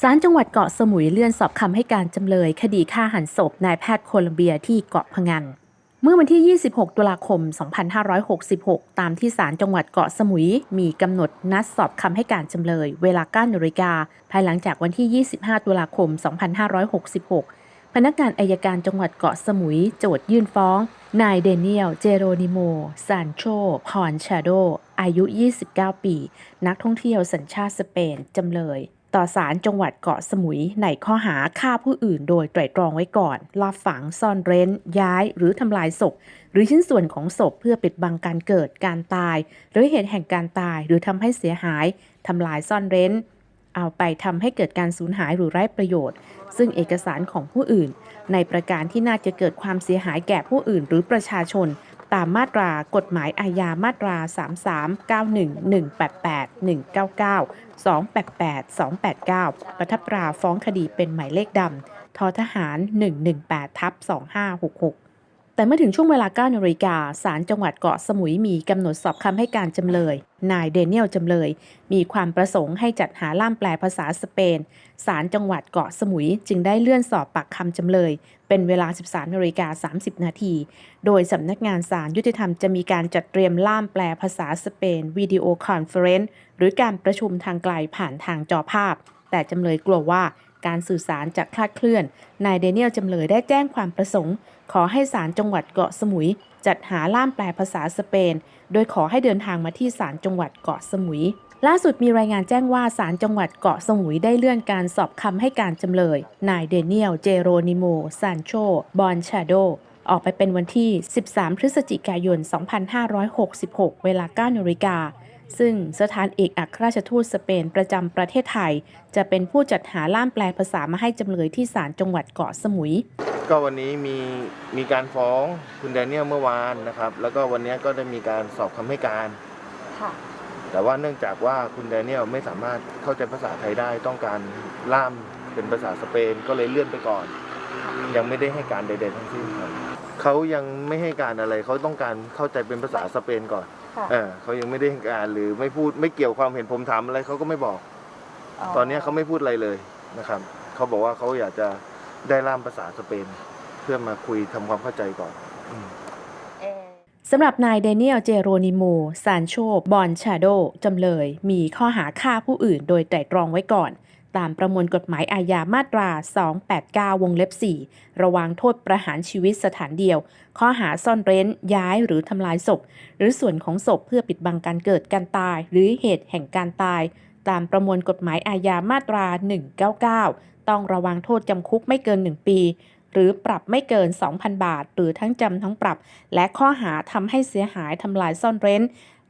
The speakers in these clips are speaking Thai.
ศาลจังหวัดเกาะสมุยเลื่อนสอบคำให้การจำเลย คดีฆ่าหันศพนายแพทย์โคลัมเบียที่เกาะพะงัน เมื่อวันที่ 26 ตุลาคม 2566 ตามที่ศาลจังหวัดเกาะสมุย มีกำหนดนัดสอบคำให้การจำเลย เวลา9นาฬิกา ภายหลังจากวันที่ 25 ตุลาคม 2566 พนักงานอายการจังหวัดเกาะสมุย โจทยื่นฟ้อง นายเดเนียล เจโรนิโม ซานโชพรชาโด อายุ 29 ปี นักท่องเที่ยวสัญชาติสเปน จำเลย ต่อศาลจังหวัดเกาะสมุยในข้อหาฆ่าผู้อื่นโดยไตรตรองไว้ก่อนลอบฝังซ่อนเร้น ย้าย หรือทำลายศพ หรือชิ้นส่วนของศพเพื่อปิดบังการเกิดการตาย หรือเหตุแห่งการตาย หรือทำให้เสียหายทำลายซ่อนเร้น เอาไปทำให้เกิดการสูญหายหรือไร้ประโยชน์ ซึ่งเอกสารของผู้อื่น ในประการที่น่าจะเกิดความเสียหายแก่ผู้อื่น หรือประชาชน ตามมาตรากฎหมายอาญามาตรา 33 91 188 199 288 289 ประทับตราฟ้องคดีเป็นหมายเลขดำทอทหาร 118ทับ2566 แต่เมื่อถึงช่วงเวลา9นาฬิกาศาลจังหวัดเกาะสมุยมีกำหนดสอบคำให้การจำเลย นายเดนเนียลจำเลย มีความประสงค์ให้จัดหาล่ามแปลภาษาสเปนศาลจังหวัดเกาะสมุยจึงได้เลื่อนสอบปากคำจำเลย เป็นเวลา 13นาฬิกา30 นาที โดยสำนักงานศาลยุติธรรมจะมีการจัดเตรียมล่ามแปลภาษาสเปนวิดีโอคอนเฟอเรนซ์หรือการประชุมทางไกลผ่านทางจอภาพ แต่จำเลยกลัวว่า การสื่อสารจะคลาดเคลื่อน นายเดเนียลจำเลยได้แจ้งความประสงค์ ขอให้ศาลจังหวัดเกาะสมุย จัดหาล่ามแปลภาษาสเปน โดยขอให้เดินทางมาที่ศาลจังหวัดเกาะสมุย ล่าสุดมีรายงานแจ้งว่าศาลจังหวัดเกาะสมุยได้เลื่อนการสอบคำให้การจำเลย นายเดเนียล เจโรนิโม ซานโช บอนชาโดออกไปเป็นวันที่ 13 พฤศจิกายน 2566 เวลา 9นาฬิกา ซึ่งสถานเอกอัครราชทูตสเปนประจำประเทศไทย จะเป็นผู้จัดหาล่ามแปลภาษามาให้จำเลยที่ศาลจังหวัดเกาะสมุย ก็วันนี้มีมีการฟ้องคุณแดเนียลเมื่อวานนะครับ แล้วก็วันนี้ก็ได้มีการสอบคำให้การ ค่ะ แต่ว่าเนื่องจากว่าคุณแดเนียลไม่สามารถเข้าใจภาษาไทยได้ต้องการล่ามเป็นภาษาสเปนก็เลยเลื่อนไปก่อน ยังไม่ได้ให้การใดๆทั้งสิ้นครับเขายังไม่ให้การอะไรเขาต้องการเข้าใจเป็นภาษาสเปนก่อน ค่ะเออเขายังไม่ได้ให้การหรือไม่พูดไม่เกี่ยวความเห็นผมถามอะไรเขาก็ไม่บอก ตอนนี้เขาไม่พูดอะไรเลยนะครับเขาบอกว่าเขาอยากจะได้ล่ามภาษาสเปน เพื่อมาคุยทำความเข้าใจก่อนอืมเอ่อสำหรับนายเดเนียลเจโรนิโมซานโชบอนชาโดจำเลย มีข้อหาฆ่าผู้อื่นโดยไตร่ตรองไว้ก่อน ตามประมวลกฎหมายอาญามาตรา 289 วงเล็บ 4 ระวางโทษประหารชีวิตสถานเดียว ข้อหาซ่อนเร้น ย้ายหรือทำลายศพ หรือส่วนของศพเพื่อปิดบังการเกิดการตาย หรือเหตุแห่งการตาย ตามประมวลกฎหมายอาญามาตรา 199 ต้องระวังโทษจำคุกไม่เกิน 1 ปีหรือปรับไม่เกิน 2,000 บาท หรือทั้งจำทั้งปรับ และข้อหาทำให้เสียหายทำลายซ่อนเร้น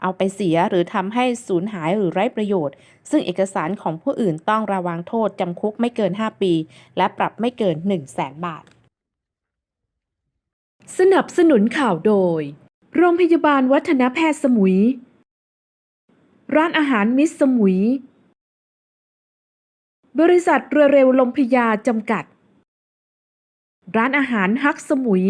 เอาไปเสียหรือทำให้สูญหายหรือไร้ประโยชน์ ซึ่งเอกสารของผู้อื่นต้องระวังโทษจำคุกไม่เกิน 5 ปี และปรับไม่เกิน 1 0 0 0 0แสนบาท สนับสนุนข่าวโดย โรงพยาบาลวัฒนแพทย์สมุย ร้านอาหารมิสสมุย บริษัทเรือเร็วลมพยาจำกัด ร้านอาหารฮักสมุย